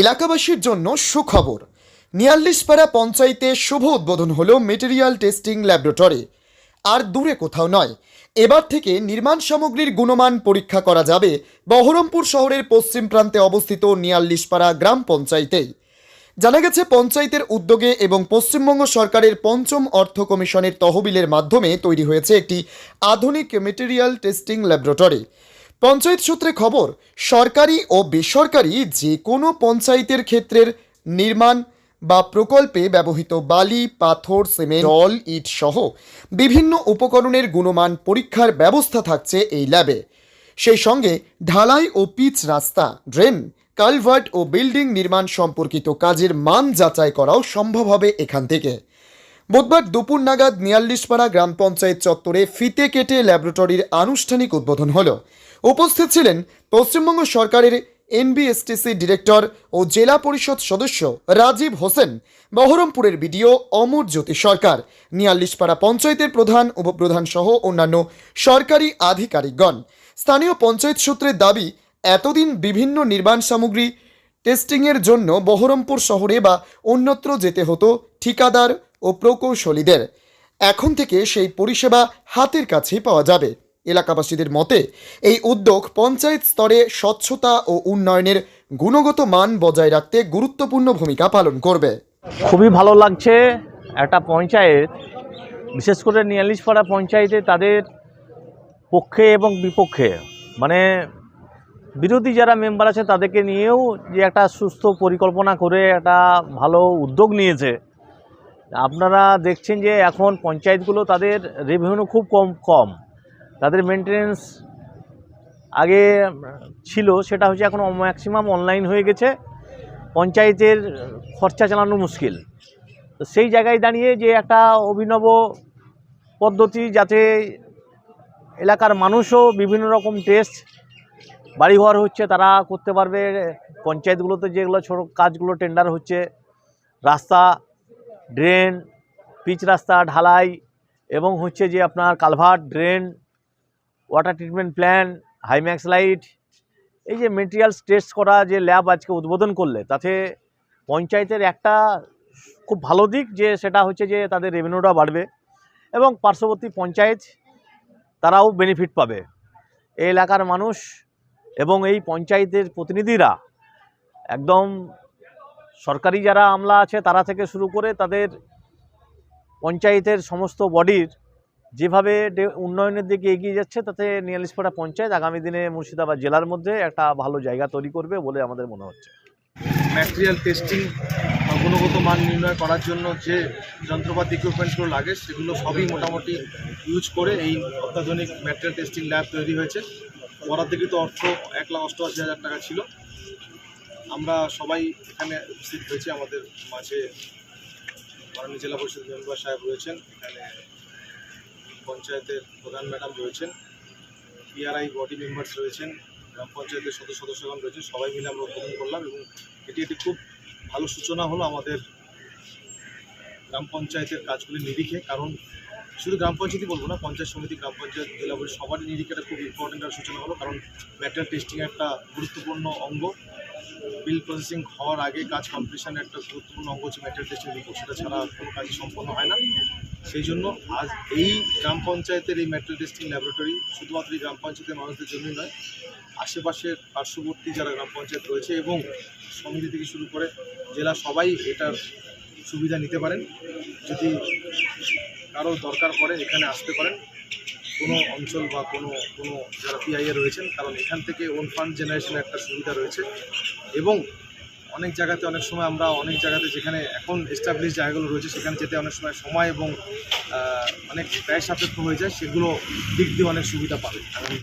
এলাকাবাসীর জন্য সুখবর। নিয়াল্লিশপাড়া পঞ্চায়েতে শুভ উদ্বোধন হলো মেটেরিয়াল টেস্টিং ল্যাবরেটরি। আর দূরে কোথাও নয়। এবার থেকে নির্মাণ সামগ্রীর গুণমান পরীক্ষা করা যাবে বহরমপুর শহরের পশ্চিম প্রান্তে অবস্থিত নিয়াল্লিশপাড়া গ্রাম পঞ্চায়েতেই। জানা গেছে, পঞ্চায়েতের উদ্যোগে এবং পশ্চিমবঙ্গ সরকারের পঞ্চম অর্থ কমিশনের তহবিলের মাধ্যমে তৈরি হয়েছে একটি আধুনিক মেটেরিয়াল টেস্টিং ল্যাবরেটরি। পঞ্চায়েত সূত্রে খবর, সরকারি ও বেসরকারি যে কোনো পঞ্চায়েতের ক্ষেত্রের নির্মাণ বা প্রকল্পে ব্যবহৃত বালি, পাথর, সিমেন্ট, জল, ইট সহ বিভিন্ন উপকরণের গুণমান পরীক্ষার ব্যবস্থা থাকছে এই ল্যাবে। সেই সঙ্গে ঢালাই ও পিচ রাস্তা, ড্রেন, কালভার্ট ও বিল্ডিং নির্মাণ সম্পর্কিত কাজের মান যাচাই করাও সম্ভব হবে এখান থেকে। বুধবার দুপুর নাগাদ নিয়াল্লিশপাড়া গ্রাম পঞ্চায়েত চত্বরে ফিতে কেটে ল্যাবরেটরির আনুষ্ঠানিক উদ্বোধন হলো। উপস্থিত ছিলেন পশ্চিমবঙ্গ সরকারের এনবিএসটিসি ডিরেক্টর ও জেলা পরিষদ সদস্য রাজীব হোসেন, বহরমপুরের বিডিও অমর জ্যোতি সরকার, নিয়াল্লিশপাড়া পঞ্চায়েতের প্রধান, উপপ্রধান সহ অন্যান্য সরকারি আধিকারিকগণ। স্থানীয় পঞ্চায়েত সূত্রের দাবি, এতদিন বিভিন্ন নির্মাণ সামগ্রী টেস্টিংয়ের জন্য বহরমপুর শহরে বা অন্যত্র যেতে হতো ঠিকাদার ও প্রকৌশলীদের। এখন থেকে সেই পরিষেবা হাতের কাছেই পাওয়া যাবে। এলাকাবাসীদের মতে, এই উদ্যোগ পঞ্চায়েত স্তরে স্বচ্ছতা ও উন্নয়নের গুণগত মান বজায় রাখতে গুরুত্বপূর্ণ ভূমিকা পালন করবে। খুবই ভালো লাগছে একটা পঞ্চায়েত, বিশেষ করে নিয়ালিশপাড়া পঞ্চায়েতে তাদের পক্ষে এবং বিপক্ষে মানে বিরোধী যারা মেম্বার আছে তাদেরকে নিয়েও যে একটা সুস্থ পরিকল্পনা করে একটা ভালো উদ্যোগ নিয়েছে। আপনারা দেখছেন যে এখন পঞ্চায়েতগুলো তাদের রেভিনিউ খুব কম কম। তাদের মেনটেনেন্স আগে ছিল, সেটা হচ্ছে এখন ম্যাক্সিমাম অনলাইন হয়ে গেছে। পঞ্চায়েতের খরচা চালানো মুশকিল। তো সেই জায়গায় দাঁড়িয়ে যে একটা অভিনব পদ্ধতি যাতে এলাকার মানুষও বিভিন্ন রকম টেস্ট বাড়িঘর হচ্ছে তারা করতে পারবে। পঞ্চায়েতগুলোতে যেগুলো ছোটো কাজগুলো টেন্ডার হচ্ছে, রাস্তা ড্রেন পিচ রাস্তা, ঢালাই এবং হচ্ছে যে আপনার culvert drain water treatment plan হাইম্যাক্স light এই যে মেটেরিয়ালস টেস্ট করা যে ল্যাব আজকে উদ্বোধন করলে, তাতে পঞ্চায়েতের একটা খুব ভালো দিক যে সেটা হচ্ছে যে তাদের রেভিনিউটা বাড়বে এবং পার্শ্ববর্তী পঞ্চায়েত তারাও বেনিফিট পাবে। এই এলাকার মানুষ এবং এই পঞ্চায়েতের প্রতিনিধিরা একদম সরকারি যারা আমলা আছে, তারা থেকে শুরু করে তাদের পঞ্চায়েতের সমস্ত বডির যেভাবে উন্নয়নের দিকে এগিয়ে যাচ্ছে, তাতে নিয়ালিশপাড়া পঞ্চায়েত আগামী দিনে মুর্শিদাবাদ জেলার মধ্যে একটা ভালো জায়গা তৈরি করবে বলে আমাদের মনে হচ্ছে। ম্যাটেরিয়াল টেস্টিং গুণগত মান নির্ণয় করার জন্য যে যন্ত্রপাতি ইকুইপমেন্টসগুলো লাগে, সেগুলো সবই মোটামুটি ইউজ করে এই অত্যাধুনিক ম্যাটেরিয়াল টেস্টিং ল্যাব তৈরি হয়েছে। বরাদ্দকৃত অর্থ এক লাখ অষ্টআশি হাজার টাকা ছিল। আমরা সবাই এখানে উপস্থিত হয়েছি। আমাদের মাঝে মাননীয় জেলা পরিষদ মেম্বার সাহেব রয়েছেন। এখানে পঞ্চায়েতের প্রধান ম্যাডাম রয়েছেন পিআরআই বডি মেম্বার্স রয়েছেন, গ্রাম পঞ্চায়েতের সদস্য সদস্যগণ রয়েছে সবাই মিলে আমরা উদ্বোধন করলাম এবং এটি একটি খুব ভালো সূচনা হলো আমাদের গ্রাম পঞ্চায়েতের কাজগুলি নিরিখে, কারণ শুধু গ্রাম পঞ্চায়েতই বলব না, পঞ্চায়েত সমিতি, গ্রাম পঞ্চায়েত, জেলা পরিষদ, সবারই নিরিখে এটা খুব ইম্পর্টেন্ট একটা সূচনা হলো, কারণ ম্যাটেরিয়াল টেস্টিং একটা গুরুত্বপূর্ণ অঙ্গ। বিল প্রসেসিং হওয়ার আগে কাজ কমপ্লিশনের একটা গুরুত্বপূর্ণ অঙ্গ হচ্ছে ম্যাটেরিয়াল টেস্টিং রিপোর্ট সেটা ছাড়া কোনো কাজই সম্পন্ন হয় না। সেই জন্য আজ এই গ্রাম পঞ্চায়েতের এই ম্যাটেরিয়াল টেস্টিং ল্যাবরেটরি শুধুমাত্র এই গ্রাম পঞ্চায়েতের মানুষদের জন্যই নয়, আশেপাশের পার্শ্ববর্তী যারা গ্রাম পঞ্চায়েত রয়েছে এবং সমিতি থেকে শুরু করে জেলা সবাই এটার সুবিধা নিতে পারেন। যদি কারও দরকার পড়ে এখানে আসতে পারেন। কোনো অঞ্চল বা কোনো কোনো যারা পিআইএ রয়েছেন, কারণ এখান থেকে ওন ফান্ড জেনারেশনের একটা সুবিধা রয়েছে। এবং অনেক জায়গাতে অনেক সময় আমরা অনেক জায়গাতে যেখানে এখন এস্টাবলিশ জায়গাগুলো রয়েছে, সেখানে যেতে অনেক সময় সময় এবং অনেক ব্যয় সাপেক্ষ হয়ে যায়, সেগুলো দিক দিয়ে অনেক সুবিধা পাবে।